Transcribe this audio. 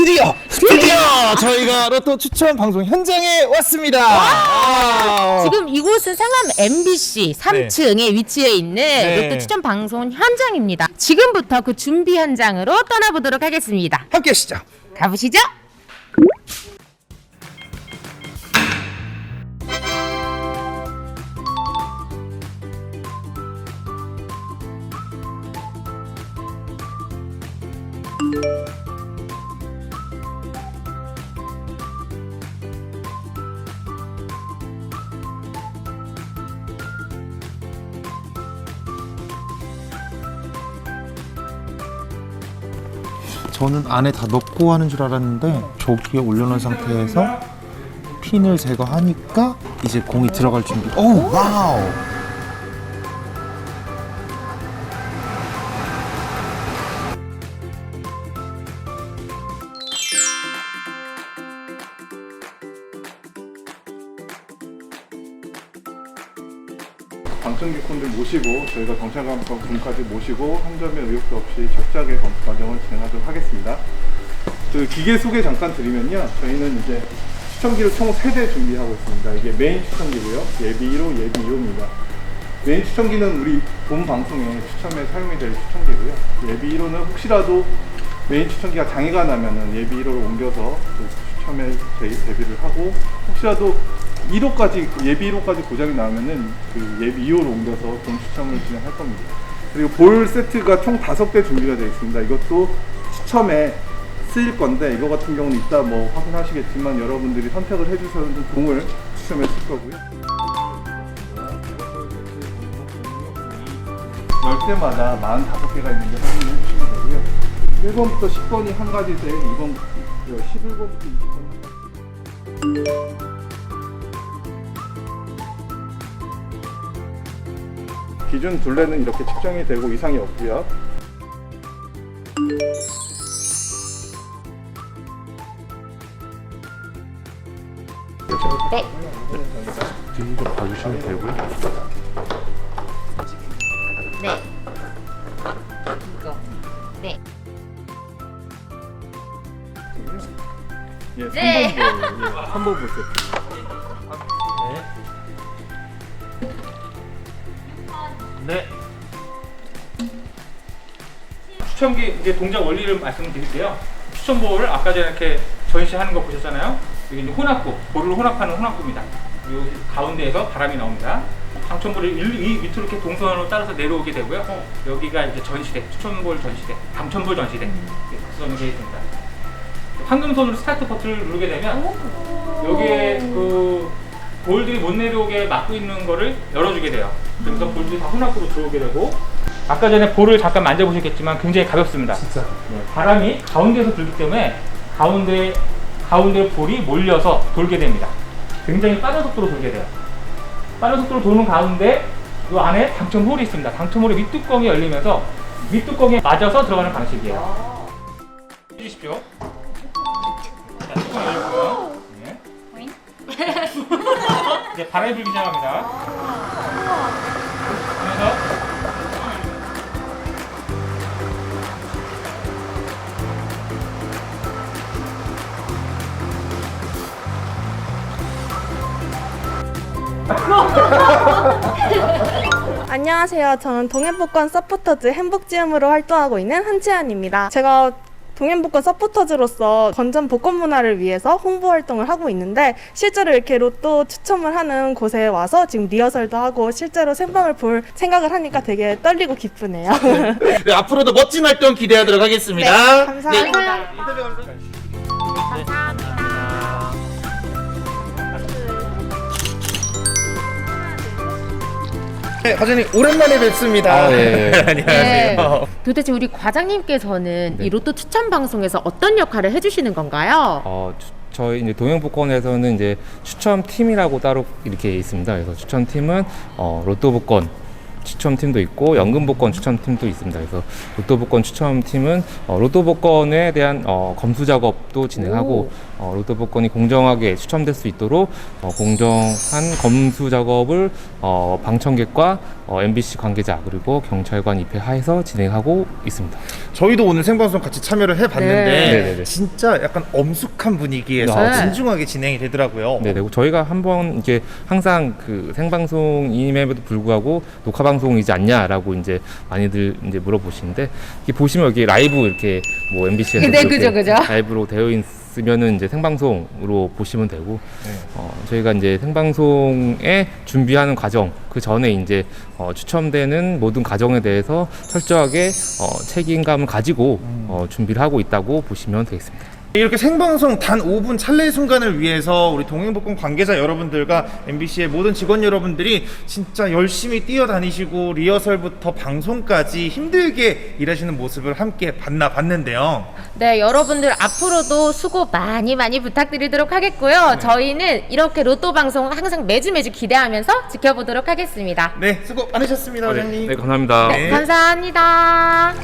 드디어 드디어 저희가 로또 추천 방송 현장에 왔습니다. 아. 지금 이곳은 상암 MBC 3층에 위치해 있는 네. 로또 추천 방송 현장입니다. 지금부터 그 준비 현장으로 떠나보도록 하겠습니다. 함께 하시죠. 가보시죠. 저는 안에 다 넣고 하는 줄 알았는데 저기에 올려놓은 상태에서 핀을 제거하니까 이제 공이 들어갈 준비. 오 와우. 방청객분들 모시고 저희가 경찰관 분까지 모시고 한 점의 의혹도 없이 철저하게 검수 과정을 진행하도록 하겠습니다. 그 기계 소개 잠깐 드리면요. 저희는 이제 추첨기를 총 3대 준비하고 있습니다. 이게 메인 추첨기고요. 예비 1호, 예비 2호입니다. 메인 추첨기는 우리 본 방송에 추첨에 사용이 될 추첨기고요. 예비 1호는 혹시라도 메인 추첨기가 장애가 나면은 예비 1호로 옮겨서 그 추첨에 대- 대비를 하고 혹시라도 1호까지 예비 1호까지 고장이 나면은 그 예비 2호로 옮겨서 본 추첨을 진행할 겁니다. 그리고 볼 세트가 총 5개 준비가 되어 있습니다. 이것도 추첨에 쓰일 건데 이거 같은 경우는 이따 뭐 확인하시겠지만 여러분들이 선택을 해주셔서 공을 추첨에 쓸 거고요. 열 때마다 45개가 있는데 확인해 주시면 되고요. 1번부터 10번이 한 가지 세 2번, 11번부터 20번. 기준 둘레는 이렇게 측정이 되고 이상이 없고요. 네. 뒤로 봐주시면 되고요. 네. 이거. 네. 예, 3번 네. 볼, 예, 3번 볼 세트. 네. 추첨기 이제 동작 원리를 말씀드릴게요. 추첨볼을 아까 전에 이렇게 전시하는 거 보셨잖아요. 여기 이제 혼합구, 볼을 혼합하는 혼합구입니다. 여기 가운데에서 바람이 나옵니다. 당첨볼을 일, 이 밑으로 이렇게 동선으로 따라서 내려오게 되고요. 여기가 이제 전시대, 추첨볼 전시대, 당첨볼 전시대 이렇게 구성이 되어 있습니다. 황금손으로 스타트 버튼을 누르게 되면 여기에 그 볼들이 못 내려오게 막고 있는 거를 열어주게 돼요. 그래서 볼들이 다 혼합구로 들어오게 되고 아까 전에 볼을 잠깐 만져보셨겠지만 굉장히 가볍습니다. 진짜. 네, 바람이 가운데에서 불기 때문에 가운데 가운데 볼이 몰려서 돌게 됩니다. 굉장히 빠른 속도로 돌게 돼요. 빠른 속도로 도는 가운데 이 안에 당첨 홀이 있습니다. 당첨 홀의 밑뚜껑이 열리면서 밑뚜껑에 맞아서 들어가는 방식이에요. 해주십시오. 자, 뚜껑 열렸고요. 네. 이제 바람이 불기 시작합니다. 안녕하세요. 저는 동행복권 서포터즈 행복지음으로 활동하고 있는 한채연입니다. 제가 동행복권 서포터즈로서 건전 복권 문화를 위해서 홍보 활동을 하고 있는데 실제로 이렇게 로또 추첨을 하는 곳에 와서 지금 리허설도 하고 실제로 생방을 볼 생각을 하니까 되게 떨리고 기쁘네요. 네, 앞으로도 멋진 활동 기대하도록 하겠습니다. 네, 감사합니다. 네, 과장님 오랜만에 뵙습니다. 아, 네. 안녕하세요. 도대체 우리 과장님께서는 이 로또 추천 방송에서 어떤 역할을 해주시는 건가요? 어, 추- 저희 이제 동행복권에서는 이제 추첨 팀이라고 따로 이렇게 있습니다. 그래서 추첨 팀은 어, 로또 복권 추첨팀도 있고 연금 복권 추첨팀도 있습니다. 그래서 로또 복권 추첨팀은 어, 로또 복권에 대한 어, 검수 작업도 진행하고 어, 로또 복권이 공정하게 추첨될 수 있도록 어, 공정한 검수 작업을 어, 방청객과 어, MBC 관계자 그리고 경찰관 입회하에서 진행하고 있습니다. 저희도 오늘 생방송 같이 참여를 해봤는데 네. 네네네. 진짜 약간 엄숙한 분위기에서 아, 네. 진중하게 진행이 되더라고요. 네, 네. 저희가 한번 이게 항상 그 생방송임에도 불구하고 녹화 방송이지 않냐라고 이제 많이들 이제 물어보시는데 이게 보시면 여기 라이브 이렇게 뭐 MBC에서 네, 그죠, 그죠. 라이브로 되어 있 으면은 이제 생방송으로 보시면 되고 네. 어, 저희가 이제 생방송에 준비하는 과정 그 전에 이제 어, 추첨되는 모든 과정에 대해서 철저하게 어, 책임감을 가지고 어, 준비를 하고 있다고 보시면 되겠습니다. 이렇게 생방송 단 5분 찰나의 순간을 위해서 우리 동행복권 관계자 여러분들과 MBC의 모든 직원 여러분들이 진짜 열심히 뛰어다니시고 리허설부터 방송까지 힘들게 일하시는 모습을 함께 봤나 봤는데요. 네, 여러분들 앞으로도 수고 많이 많이 부탁드리도록 하겠고요. 저희는 이렇게 로또 방송 항상 매주 매주 기대하면서 지켜보도록 하겠습니다. 네, 수고 많으셨습니다, 네, 회장님. 네, 감사합니다. 네, 감사합니다.